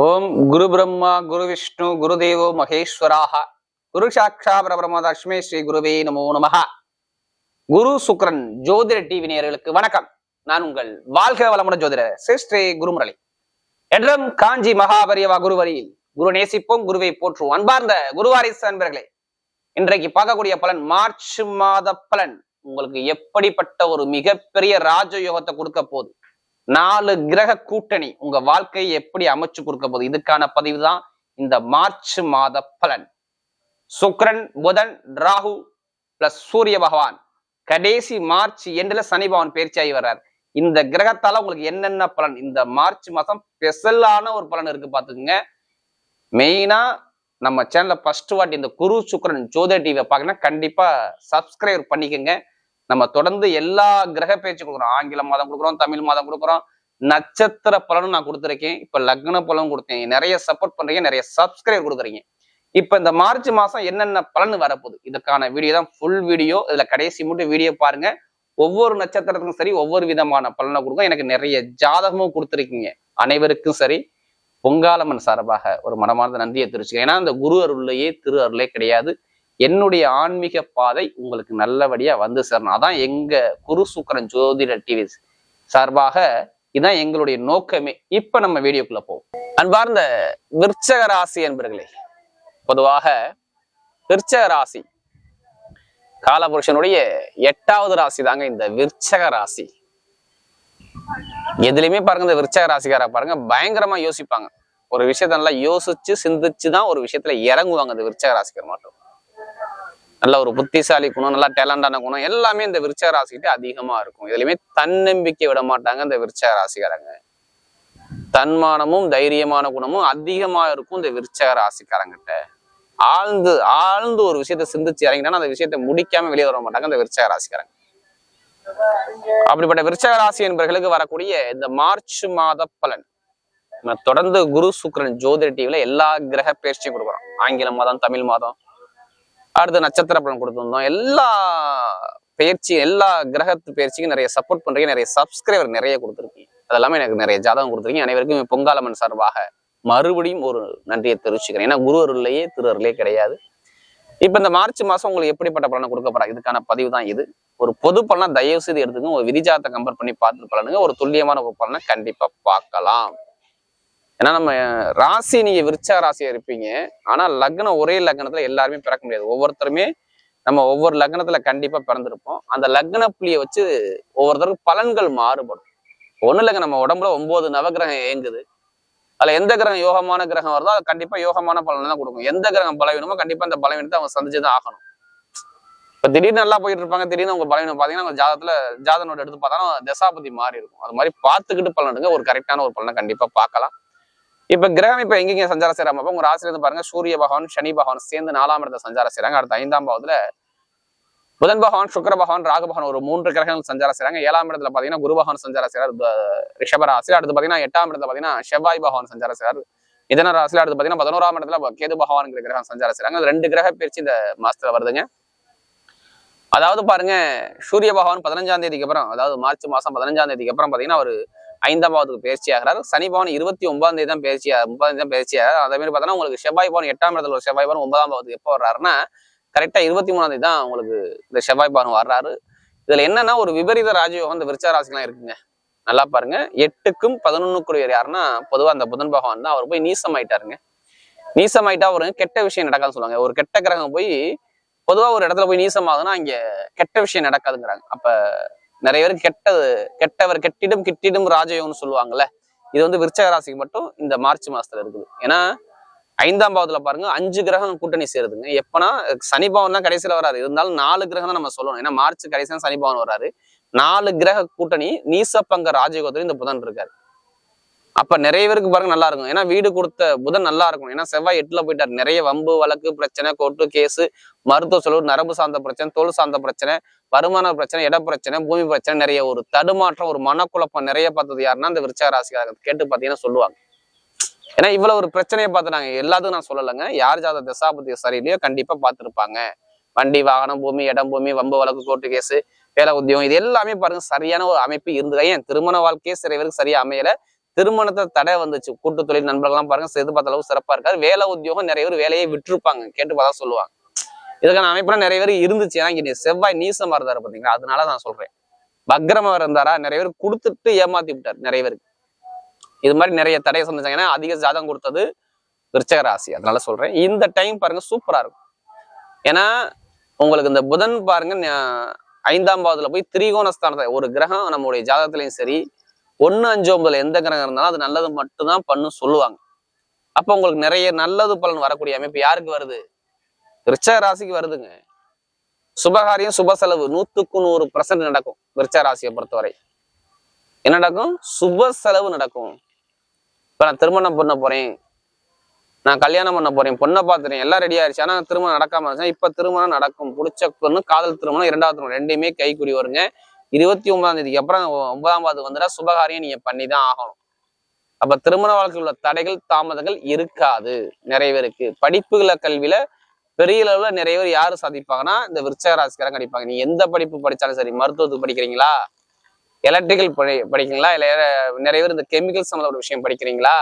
ஓம் குரு பிரம்மா குரு விஷ்ணு குரு தேவோ மகேஸ்வராக. குரு சாட்சா பரபிரம தஷ்மே ஸ்ரீ குருவே நமோ நமக குரு சுக்ரன் ஜோதிட டிவி நேயர்களுக்கு வணக்கம். நான் உங்கள் வாழ்க வளமுடன் ஜோதிட ஸ்ரீ குருமுரளி. என்றும் காஞ்சி மகாபரியவா குருவரியில் குரு நேசிப்போம் குருவை போற்றுவோம் அன்பார்ந்த குருவாரிசு அன்பர்களே. இன்றைக்கு பார்க்கக்கூடிய பலன் மார்ச் மாத பலன். உங்களுக்கு எப்படிப்பட்ட ஒரு மிகப்பெரிய ராஜயோகத்தை கொடுக்க போகுது? நாலு கிரக கூட்டணி உங்க வாழ்க்கையை எப்படி அமைச்சு கொடுக்க போகுது? இதுக்கான பதிவு தான் இந்த மார்ச் மாத பலன். சுக்ரன் புதன் ராகு பிளஸ் சூரிய பகவான். கடைசி மார்ச் எண்டுல சனி பகவான் பயிற்சியாகி வர்றார். இந்த கிரகத்தால உங்களுக்கு என்னென்ன பலன்? இந்த மார்ச் மாசம் ஸ்பெஷலான ஒரு பலன் இருக்கு பாத்துக்கோங்க மெயினா நம்ம சேனல்ல ஃபர்ஸ்ட் வாட்டி இந்த குரு சுக்ரன் ஜோதிட டிவியை பார்க்கணும் கண்டிப்பா சப்ஸ்கிரைப் பண்ணிக்கோங்க. நம்ம தொடர்ந்து எல்லா கிரக பேச்சு கொடுக்குறோம். ஆங்கில மாதம் கொடுக்குறோம் தமிழ் மாதம் கொடுக்குறோம். நட்சத்திர பலனும் நான் கொடுத்துருக்கேன். இப்ப லக்ன பலனும் கொடுத்தேன். நிறைய சப்போர்ட் பண்றீங்க நிறைய சப்ஸ்கிரைப் கொடுக்குறீங்க. இப்ப இந்த மார்ச் மாசம் என்னென்ன பலன் வரப்போகுது? இதுக்கான வீடியோ தான் ஃபுல் வீடியோ இதுல கடைசி மட்டும் வீடியோ பாருங்க. ஒவ்வொரு நட்சத்திரத்துக்கும் சரி ஒவ்வொரு விதமான பலனை கொடுக்கும். எனக்கு நிறைய ஜாதகமும் கொடுத்துருக்கீங்க. அனைவருக்கும் சரி பொங்காலம்மன் சார்பாக ஒரு மனமார்ந்த நன்றியை தெரிவிச்சுக்கேன் ஏன்னா அந்த குரு அருள்லையே திரு அருளே கிடையாது. என்னுடைய ஆன்மீக பாதை உங்களுக்கு நல்லபடியா வந்து சேரணும். அதான் எங்க குரு சுக்கரன் ஜோதிட டிவி சார்பாக இதான் எங்களுடைய நோக்கமே. இப்ப நம்ம வீடியோக்குள்ள போவோம். அன்பார்ந்த விற்சக ராசி என்பர்களே பொதுவாக விற்சக ராசி காலபுருஷனுடைய எட்டாவது ராசி தாங்க இந்த விற்சக ராசி. எதுலையுமே பாருங்க இந்த விற்சக ராசிக்காரா பாருங்க பயங்கரமா யோசிப்பாங்க. ஒரு விஷயத்த நல்லா யோசிச்சு சிந்திச்சு தான் ஒரு விஷயத்துல இறங்குவாங்க இந்த விற்சக ராசிக்கார மட்டும் நல்ல ஒரு புத்திசாலி குணம் நல்லா டேலண்டான குணம் எல்லாமே இந்த விருச்சக ராசிக்கிட்ட அதிகமா இருக்கும். இதுலயுமே தன்னம்பிக்கை விட மாட்டாங்க இந்த விருச்சக ராசிக்காரங்க. தன்மானமும் தைரியமான குணமும் அதிகமா இருக்கும் இந்த விருச்சக ராசிக்காரங்கிட்ட. ஆழ்ந்து ஆழ்ந்து ஒரு விஷயத்த சிந்திச்சு இறங்கினா அந்த விஷயத்தை முடிக்காம வெளியே வர மாட்டாங்க இந்த விருச்சக ராசிக்காரங்க. அப்படிப்பட்ட விருச்சக ராசி என்பவர்களுக்கு வரக்கூடிய இந்த மார்ச் மாத பலன். தொடர்ந்து குரு சுக்ரன் ஜோதிட டிவில எல்லா கிரக பயிற்சியும் கொடுக்குறோம். ஆங்கில மாதம் தமிழ் மாதம் அடுத்து நட்சத்திர பலன் கொடுத்துருந்தோம் எல்லா பயிற்சி எல்லா கிரகத்து பயிற்சிக்கும் நிறைய சப்போர்ட் பண்றீங்க. நிறைய சப்ஸ்கிரைபர் நிறைய கொடுத்துருக்கீங்க. அதெல்லாமே எனக்கு நிறைய ஜாதகம் கொடுத்துருக்கீங்க. அனைவருக்கும் பொங்காலம்மன் சார்பாக மறுபடியும் ஒரு நன்றியை தெரிவிச்சுக்கிறேன். ஏன்னா குரு அருள்லையே திரு அருளே கிடையாது. இப்ப இந்த மார்ச் மாசம் உங்களுக்கு எப்படிப்பட்ட பலனை கொடுக்க போறாங்க இதுக்கான பதிவு தான் இது. ஒரு பொது பலனை தயவு செய்து எடுத்துங்க ஒரு விதிஜாத்தை கம்பேர் பண்ணி பார்த்து பலனுங்க. ஒரு துல்லியமான ஒரு பலனை கண்டிப்பா பார்க்கலாம். ஏன்னா நம்ம ராசி நீங்க விருச்சா ராசியா இருப்பீங்க. ஆனா லக்னம் ஒரே லக்னத்துல எல்லாருமே பிறக்க முடியாது. ஒவ்வொருத்தருமே நம்ம ஒவ்வொரு லக்னத்துல கண்டிப்பா பிறந்திருப்போம். அந்த லக்ன புள்ளியை வச்சு ஒவ்வொருத்தருக்கும் பலன்கள் மாறுபடும். ஒண்ணு இல்லைங்க நம்ம உடம்புல ஒன்பது நவகிரகம் இயங்குது. அதுல எந்த கிரகம் யோகமான கிரகம் வருதோ அது கண்டிப்பா யோகமான பலனை தான் கொடுக்கும். எந்த கிரகம் பலவீனமோ கண்டிப்பா அந்த பலவீனத்தை அவங்க சந்திச்சுதான் ஆகணும். இப்ப திடீர்னு நல்லா போயிட்டு இருப்பாங்க திடீர்னு உங்க பலவீனம் பாத்தீங்கன்னா உங்க ஜாதகத்துல ஜாதனோட எடுத்து பார்த்தாலும் தசாபதி மாறி இருக்கும். அது மாதிரி பார்த்துக்கிட்டு பலன் எடுங்க. ஒரு கரெக்டான ஒரு பலனை கண்டிப்பா பார்க்கலாம். இப்ப கிரகம் இப்ப எங்கெங்க சஞ்சாரம் செய்யறாங்க அப்ப உங்க ராசியில இருந்து பாருங்க சூரிய பகவான் சனி பகவான் சேர்ந்து நாலாம் இடத்துல சஞ்சாரம் செய்யறாங்க அடுத்த ஐந்தாம் பாவத்துல புதன் பகவான் சுக்கர பகவான் ராகு பகவான் ஒரு மூன்று கிரகங்கள் சஞ்சாரம் செய்யறாங்க ஏழாம் இடத்துல பாத்தீங்கன்னா குரு பகவான் சஞ்சாரம் செய்யறாரு த- அடுத்து பாத்தீங்கன்னா எட்டாம் இடத்துல பாத்தீங்கன்னா செவ்வாய் பகவான் சஞ்சாரம் செய்யறாரு மிதன ராசியில அடுத்து பாத்தீங்கன்னா பதினோராம் இடத்துல கேது பகவான்ங்கிற கிரகம் சஞ்சாரம் செய்யறாங்க ரெண்டு கிரக பயிற்சி இந்த மாசத்துல வருதுங்க. அதாவது பாருங்க சூரிய பகவான் பதினஞ்சாம் தேதிக்கு அப்புறம் அதாவது மார்ச் மாசம் பதினஞ்சாம் தேதிக்கு அப்புறம் பாத்தீங்கன்னா ஒரு ஐந்தாம் பாவத்துக்கு பயிற்சி ஆகிறார். சனி பவன் இருபத்தி ஒன்பதாம் தேதி தான் பயிற்சி முப்பதாம் தேதி தான் பயிற்சி ஆகிறார். அதே மாதிரி பார்த்தோன்னா உங்களுக்கு செவ்வாய் பவன் எட்டாம் இடத்துல ஒரு செவ்வாய் பவன் ஒன்பதாம் பாவத்துக்கு எப்போ வர்றாருன்னா கரெக்டா இருபத்தி மூணாம் தேதி தான் உங்களுக்கு இந்த செவ்வாய் பவன் வர்றாரு. இதுல என்னன்னா ஒரு விபரீத ராஜயோகம் இந்த விருச்ச ராசிக்கெல்லாம் இருக்குங்க. நல்லா பாருங்க. எட்டுக்கும் பதினொன்னுக்குரியவர் யாருன்னா பொதுவா அந்த புதன் பகவான் தான். அவர் போய் நீசம் ஆயிட்டாருங்க நீசம் ஆயிட்டா ஒரு கெட்ட விஷயம் நடக்காதுன்னு சொல்லுவாங்க. ஒரு கெட்ட கிரகம் போய் பொதுவா ஒரு இடத்துல போய் நீசம் ஆகுதுன்னா அங்க கெட்ட விஷயம் நடக்காதுங்கிறாங்க. அப்ப நிறைய பேர் கெட்டது கெட்டவர் கெட்டிடும் கிட்டிடும் ராஜயோகம்னு சொல்லுவாங்கல்ல. இது வந்து விருச்சக ராசிக்கு மட்டும் இந்த மார்ச் மாசத்துல இருக்குது. ஏன்னா ஐந்தாம் பாவத்துல பாருங்க அஞ்சு கிரகம் கூட்டணி சேருதுங்க. எப்பனா சனி பவன் தான் கடைசியில வராது. இருந்தாலும் நாலு கிரகம் தான் நம்ம சொல்லணும். ஏன்னா மார்ச் கடைசியா சனி பவன் வராரு. நாலு கிரக கூட்டணி நீசப்பங்க ராஜயோகத்துல இந்த புதன் இருக்காரு. அப்ப நிறைய பேருக்கு பாருங்க நல்லா இருக்கும். ஏன்னா வீடு கொடுத்த புதன் நல்லா இருக்கும் ஏன்னா செவ்வாய் எட்டுல போயிட்டாரு. நிறைய வம்பு வழக்கு பிரச்சனை கோர்ட்டு கேஸ் மருத்துவ செலவு நரம்பு சார்ந்த பிரச்சனை தோல் சார்ந்த பிரச்சனை வருமான பிரச்சனை இட பிரச்சனை பூமி பிரச்சனை நிறைய ஒரு தடுமாற்றம் ஒரு மனக்குழப்பம் நிறைய பார்த்தது யாருன்னா அந்த விருச்சக ராசிக்காரங்க. கேட்டு பார்த்தீங்கன்னா சொல்லுவாங்க. ஏன்னா இவ்வளவு ஒரு பிரச்சனையை பார்த்துட்டாங்க. எல்லாத்துக்கும் நான் சொல்லலைங்க. யார் ஜாத தசாபதி சரியில்லையோ கண்டிப்பா பார்த்துருப்பாங்க. வண்டி வாகனம் பூமி இடம் பூமி வம்பு வழக்கு கோர்ட்டு கேஸு வேலை உத்தியோகம் இது எல்லாமே பாருங்க சரியான ஒரு அமைப்பு இருந்தது. ஏன்? திருமண வாழ்க்கையே சில பேருக்கு சரியா அமையல. திருமணத்தை தடை வந்துச்சு. கூட்டுத்தொழில் நண்பர்கள்லாம் பாருங்க எதிர்பார்த்த அளவு சிறப்பா இருக்காது வேலை உத்தியோகம் நிறைய பேர் வேலையை விட்டுருப்பாங்க. கேட்டு பார்த்தா சொல்லுவாங்க. இதுக்கான அமைப்புலாம் நிறைய பேர் இருந்துச்சு. ஏன்னா செவ்வாய் நீசமா இருந்தாரு பாத்தீங்களா? அதனால நான் சொல்றேன். வக்ரமா இருந்தாரா? நிறைய பேர் கொடுத்துட்டு ஏமாத்தி விட்டார் நிறைய பேருக்கு இது மாதிரி நிறைய தடையை சந்திச்சாங்க. ஏன்னா அதிக ஜாதகம் கொடுத்தது விருச்சக ராசி. அதனால சொல்றேன். இந்த டைம் பாருங்க சூப்பரா இருக்கும். ஏன்னா உங்களுக்கு இந்த புதன் பாருங்க ஐந்தாம் பாவத்துல போய் திரிகோணஸ்தானத்தை ஒரு கிரகம் நம்மளுடைய ஜாதகத்திலையும் சரி ஒண்ணு அஞ்சு ஒன்பதுல எந்த கிரகம் இருந்தாலும் அது நல்லது மட்டும்தான் பண்ணும் சொல்லுவாங்க. அப்ப உங்களுக்கு நிறைய நல்லது பலன் வரக்கூடிய அமைப்பு யாருக்கு வருது? விருச்சக ராசிக்கு வருதுங்க. சுபகாரியம் சுப செலவு நூத்துக்கு நூறு பர்சன்ட் நடக்கும் விருச்ச ராசியை பொறுத்தவரை. என்ன நடக்கும்? சுப செலவு நடக்கும். இப்ப நான் திருமணம் பண்ண போறேன். நான் கல்யாணம் பண்ண போறேன். பொண்ணை பார்த்துறேன் எல்லாம் ரெடி ஆயிடுச்சு ஆனா திருமணம் நடக்காம இருந்துச்சு இப்ப திருமணம் நடக்கும். பிடிச்ச பொண்ணு காதல் திருமணம் இரண்டாவது திருமணம் ரெண்டையுமே கைக்குடி வருங்க. இருபத்தி ஒன்பதாம் தேதிக்கு அப்புறம் ஒன்பதாம் பாது வந்துட்டா சுபகாரியம் நீங்க பண்ணி தான் ஆகணும். அப்ப திருமண வாழ்க்கையில் உள்ள தடைகள் தாமதங்கள் இருக்காது. நிறைய பேருக்கு. படிப்புகள கல்வியில பெரிய அளவுல நிறைய பேர் யாரு சாதிப்பாங்கன்னா இந்த விருச்சக ராசிக்காரங்க நீ எந்த படிப்பு படிச்சாலும் சரி மருத்துவத்துக்கு படிக்கிறீங்களா? எலக்ட்ரிக்கல் படி படிக்கிறீங்களா? இல்ல நிறைய பேர் இந்த கெமிக்கல் சம்மந்தப்பட்ட விஷயம் படிக்கிறீங்களா?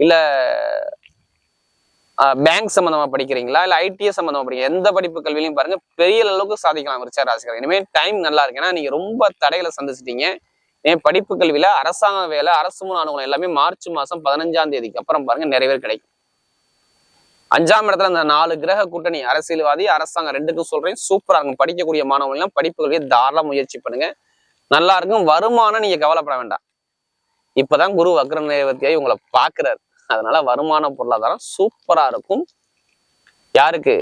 இல்ல பேங்க் சம்பந்தமா படிக்கிறீங்களா? இல்லை ஐடிஎஸ் சம்பந்தமா படிக்கிறீங்க எந்த படிப்பு கல்வியிலையும் பாருங்க பெரிய அளவுக்கு சாதிக்கலாம் விருச்சக ராசிக்காரங்க இனிமேல் டைம் நல்லா இருக்கு. ஏன்னா நீங்க ரொம்ப தடைகளை சந்திச்சிட்டீங்க. ஏன் படிப்பு கல்வியில அரசாங்க வேலை அரசு மூணு அனுகூலம் எல்லாமே மார்ச் மாசம் பதினஞ்சாம் தேதிக்கு அப்புறம் பாருங்க நிறைய பேர் கிடைக்கும். அஞ்சாம் இடத்துல இந்த நாலு கிரக கூட்டணி அரசியல்வாதி அரசாங்கம் ரெண்டுக்கும் சொல்றேன். சூப்பரா இருக்கும். படிக்கக்கூடிய மாணவர்கள்லாம் படிப்பு கல்வியை தாராள முயற்சி பண்ணுங்க. நல்லா இருக்கும். வருமானம் நீங்க கவலைப்பட வேண்டாம். இப்பதான் குரு வக்ர நேர்வத்தியாய் உங்களை பாக்குறாரு அதனால வருமான பொருளாதாரம் சூப்பரா இருக்கும். யாருக்கு?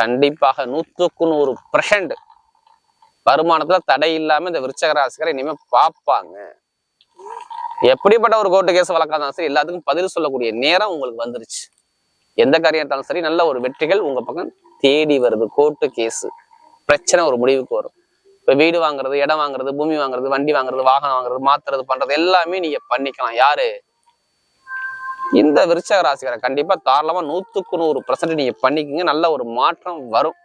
கண்டிப்பாக நூற்றுக்கு நூறு பர்சன்ட் வருமானத்துல தடை இல்லாம இந்த விருச்சக ராசிக்காரை இனிமே பார்ப்பாங்க. எப்படிப்பட்ட ஒரு கோர்ட்டு கேஸ் வழக்காதான் சரி எல்லாத்துக்கும் பதில் சொல்லக்கூடிய நேரம் உங்களுக்கு வந்துருச்சு. எந்த காரியம் இருந்தாலும் சரி நல்ல ஒரு வெற்றிகள் உங்க பக்கம் தேடி வருது. கோர்ட்டு கேஸ் பிரச்சனை ஒரு முடிவுக்கு வரும். இப்ப வீடு வாங்குறது இடம் வாங்குறது பூமி வாங்குறது வண்டி வாங்குறது வாகனம் வாங்குறது மாத்துறது பண்றது எல்லாமே நீங்க பண்ணிக்கலாம். யாரு? இந்த விருச்சக ராசிக்கார கண்டிப்பா தாராளமா நூத்துக்கு நூறு பர்சன்ட் நீங்க பண்ணிக்கங்க. நல்ல ஒரு மாற்றம் வரும்.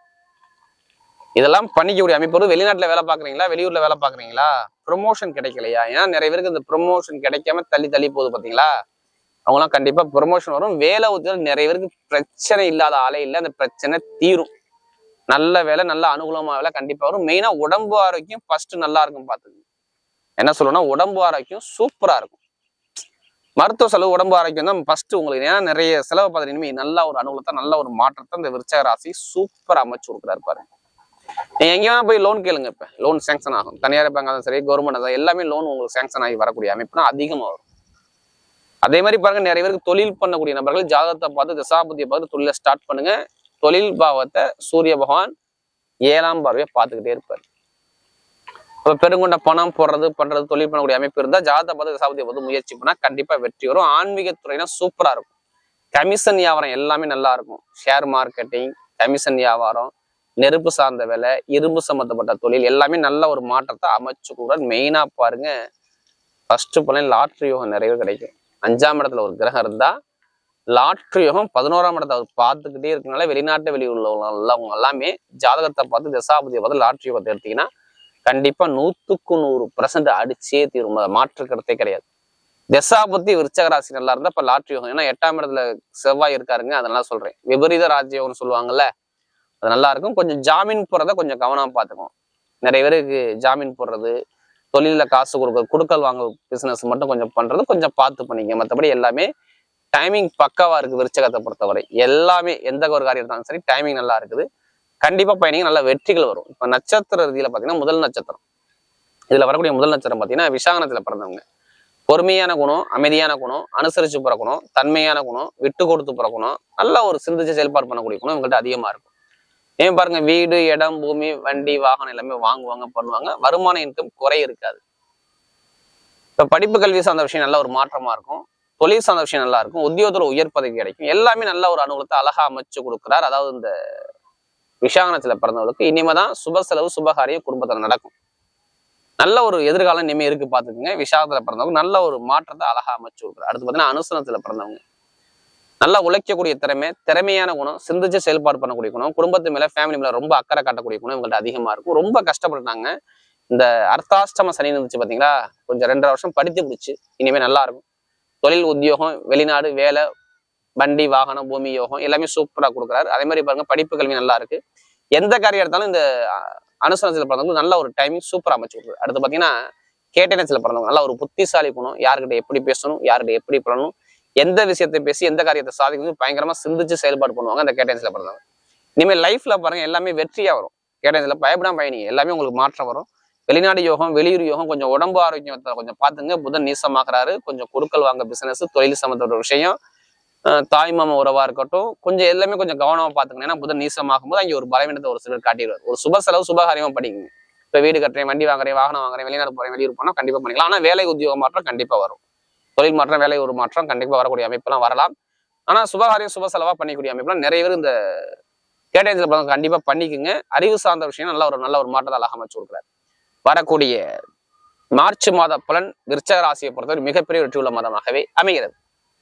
இதெல்லாம் பண்ணிக்கக்கூடிய அமைப்பு ஒரு வெளிநாட்டுல வேலை பாக்குறீங்களா வெளியூர்ல வேலை பாக்குறீங்களா ப்ரொமோஷன் கிடைக்கலையா? ஏன்னா நிறைய பேருக்கு இந்த ப்ரொமோஷன் கிடைக்காம தள்ளி தள்ளி போகுது பாத்தீங்களா? அவங்களாம் கண்டிப்பா ப்ரொமோஷன் வரும். வேலை உத்தியோகம் நிறைய பேருக்கு பிரச்சனை இல்லாத ஆளே இல்லை. அந்த பிரச்சனை தீரும். நல்ல வேலை நல்ல அனுகூலமாக வேலை கண்டிப்பா வரும். மெயினா உடம்பு ஆரோக்கியம் ஃபர்ஸ்ட் நல்லா இருக்கும் பாத்துங்க என்ன சொல்லணும்னா உடம்பு ஆரோக்கியம் சூப்பரா இருக்கும். மருத்துவ செலவு உடம்பு ஆரோக்கியம் தான் ஃபர்ஸ்ட் உங்களுக்கு. ஏன்னா நிறைய செலவு பார்த்தீங்கன்னா நல்ல ஒரு அனுகூலத்தை நல்ல ஒரு மாற்றத்தை இந்த விருச்சக ராசி சூப்பர் அமைச்சு கொடுக்குறாரு பாருங்க நீங்க எங்கேயா போய் லோன் கேளுங்க இப்ப. லோன் சேங்ஷன் ஆகும். தனியார் பேங்க் இருந்தாலும் சரி கவர்மெண்ட் எல்லாமே லோன் உங்களுக்கு சேங்ஷன் ஆகி வரக்கூடிய அமைப்புனா அதிகமா வரும். அதே மாதிரி பாருங்க நிறைய பேருக்கு தொழில் பண்ணக்கூடிய நபர்கள் ஜாதகத்தை பார்த்து தசாபதியை பார்த்து தொழிலை ஸ்டார்ட் பண்ணுங்க. தொழில் பாவத்தை சூரிய பகவான் ஏழாம் பார்வையை பார்த்துக்கிட்டே இருப்பார். இப்போ பெருங்கொண்ட பணம் போடுறது பண்றது தொழில் பண்ணக்கூடிய அமைப்பு இருந்தால் ஜாத பார்த்து தசாபதியை வந்து முயற்சி பண்ணால் கண்டிப்பாக வெற்றி வரும். ஆன்மீக துறைனா சூப்பராக இருக்கும். கமிஷன் வியாபாரம் எல்லாமே நல்லா இருக்கும். ஷேர் மார்க்கெட்டிங் கமிஷன் வியாபாரம் நெருப்பு சார்ந்த வேலை இரும்பு சம்மந்தப்பட்ட தொழில் எல்லாமே நல்ல ஒரு மாற்றத்தை அமைச்சு கூட மெயினாக பாருங்க ஃபர்ஸ்ட் பலன் லாட்ரி யோகம் நிறைய கிடைக்கும். அஞ்சாம் இடத்துல ஒரு கிரகம் இருந்தால் லாட்ரி யோகம் பதினோராம் இடத்தை அவர் பார்த்துக்கிட்டே இருக்கனால வெளிநாட்டு வெளியுள்ளவங்க எல்லாமே ஜாதகத்தை பார்த்து தசாபதியை பார்த்து லாட்ரி யோகத்தை எடுத்தீங்கன்னா கண்டிப்பா நூத்துக்கு நூறு பர்சன்ட் அடிச்சே தீரும். மாற்று கருத்தே கிடையாது. தசாபத்தி விருச்சகராசி நல்லா இருந்தா இப்ப லாட்ரி யோகம். ஏன்னா எட்டாம் இடத்துல செவ்வாய் இருக்காருங்க. அதெல்லாம் சொல்றேன். விபரீத ராஜ்யோகம்னு சொல்லுவாங்கல்ல அது நல்லா இருக்கும். கொஞ்சம் ஜாமீன் போடுறத கொஞ்சம் கவனமா பார்த்துக்கணும். நிறைய பேருக்கு ஜாமீன் போடுறது தொழில காசு கொடுக்குறது கொடுக்கல் வாங்க பிசினஸ் மட்டும் கொஞ்சம் பண்றது கொஞ்சம் பார்த்து பண்ணிக்க மற்றபடி எல்லாமே டைமிங் பக்காவா இருக்கு விருச்சகத்தை பொறுத்தவரை. எல்லாமே எந்த ஒரு காரியம் இருந்தாலும் சரி டைமிங் நல்லா இருக்குது. கண்டிப்பா பயணிங்க. நல்ல வெற்றிகள் வரும். இப்ப நட்சத்திர ரீதியில பாத்தீங்கன்னா முதல் நட்சத்திரம். இதுல வரக்கூடிய முதல் நட்சத்திரம் பாத்தீங்கன்னா விசாகனத்தில் பிறந்தவங்க. பொறுமையான குணம் அமைதியான குணம் அனுசரிச்சு பிறக்கணும் தன்மையான குணம் விட்டு கொடுத்து பிறக்கணும் நல்ல ஒரு சிந்திச்சு செயல்பாடு பண்ணக்கூடிய குணம் இவங்கள்ட்ட அதிகமா இருக்கும். ஏன் பாருங்க வீடு இடம் பூமி வண்டி வாகனம் எல்லாமே வாங்குவாங்க பண்ணுவாங்க. வருமான இன்கம் குறை இருக்காது. இப்ப படிப்பு கல்வி சார்ந்த விஷயம் நல்ல ஒரு மாற்றமா இருக்கும். தொழில் சார்ந்த விஷயம் நல்லா இருக்கும். உத்தியோகத்தில் உயர் பதவி கிடைக்கும். எல்லாமே நல்ல ஒரு அனுகூலத்தை அழகா அமைச்சு கொடுக்குறார். அதாவது இந்த விஷாகனத்துல பிறந்தவங்களுக்கு இனிமேதான் சுப செலவு சுபகாரியம் குடும்பத்தில் நடக்கும். நல்ல ஒரு எதிர்காலம் இனிமே இருக்கு பார்த்துக்கோங்க. விஷாகத்துல பிறந்தவங்க நல்ல ஒரு மாற்றத்தை அழகா அமைச்சு கொடுக்குறாரு அடுத்து பாத்தீங்கன்னா அனுசனத்தில் பிறந்தவங்க. நல்லா உழைக்கக்கூடிய திறமை திறமையான குணம் சிந்திச்சு செயல்பாடு பண்ணக்கூடிய குணம் குடும்பத்து மேல ஃபேமிலி மேல ரொம்ப அக்கறை காட்டக்கூடிய குணம் இவங்கள்ட்ட அதிகமா இருக்கும் ரொம்ப கஷ்டப்பட்டாங்க இந்த அர்த்தாஷ்டம சனி இருந்துச்சு பாத்தீங்களா கொஞ்சம் ரெண்டரை வருஷம் படித்து பிடிச்சு இனிமே நல்லா இருக்கும். தொழில் உத்தியோகம் வெளிநாடு வேலை வண்டி வாகனம் பூமி யோகம் எல்லாமே சூப்பரா கொடுக்குறாரு. அதே மாதிரி பாருங்க படிப்பு கல்வி நல்லா இருக்கு. எந்த காரியம் எடுத்தாலும் இந்த அனுசரணத்தில் பிறந்தவங்க நல்ல ஒரு டைமிங் சூப்பரா அமைச்சு கொடுக்குறாரு. அடுத்து பாத்தீங்கன்னா கேட்டனத்தில் பிறந்தவங்க நல்லா ஒரு புத்திசாலி போகணும். யார்கிட்ட எப்படி பேசணும் யார்கிட்ட எப்படி பண்ணணும் எந்த விஷயத்தை பேசி எந்த காரியத்தை சாதிக்கணும் பயங்கரமா சிந்திச்சு செயல்பாடு பண்ணுவாங்க அந்த கேட்டன்ஸ்ல பிறந்தவங்க. இனிமேல் லைஃப்ல பாருங்க எல்லாமே வெற்றியா வரும். கேட்டன்ஸ்ல பயப்படாம பயணிங்க. எல்லாமே உங்களுக்கு மாற்றம் வரும். வெளிநாடு யோகம் வெளியூர் யோகம் கொஞ்சம் உடம்பு ஆரோக்கியத்தை கொஞ்சம் பார்த்துங்க. புதன் நீசமாக்குறாரு கொஞ்சம் கொடுக்கல் வாங்க பிசினஸ் தொழில் சம்மந்தப்பட்ட விஷயம். தாய் மாமா உறவா இருக்கட்டும் கொஞ்சம் எல்லாமே கொஞ்சம் கவனமா பாத்துக்கணும் ஏன்னா புதன் நீசமாகும் போது அங்கே ஒரு பலவீனத்தை ஒரு சிலர் காட்டிடுவார். ஒரு சுப செலவு சுபகாரியமா படிக்குங்க இப்ப வீடு கட்டுறேன் வண்டி வாங்குறேன் வாகனம் வாங்குறேன் வெளிநாடு போறேன் வெளியூர் போனா கண்டிப்பா பண்ணிக்கலாம். ஆனா வேலை உத்தியோக மாற்றம் கண்டிப்பா வரும். தொழில் மாற்றம் வேலை ஒரு மாற்றம் கண்டிப்பா வரக்கூடிய அமைப்பெல்லாம் வரலாம். ஆனா சுபகாரியம் சுப செலவா பண்ணிக்கூடிய அமைப்புலாம் நிறைய பேர் இந்த கேட்டேஜ்ல கண்டிப்பா பண்ணிக்குங்க. அறிவு சார்ந்த விஷயம் நல்ல ஒரு நல்ல ஒரு மாற்றத்தை அழகா அமைச்சு கொடுக்குறாரு. வரக்கூடிய மார்ச் மாத பலன் விருச்சக ராசியை பொறுத்தவரை மிகப்பெரிய வெற்றியுள்ள மாதமாகவே அமைகிறது.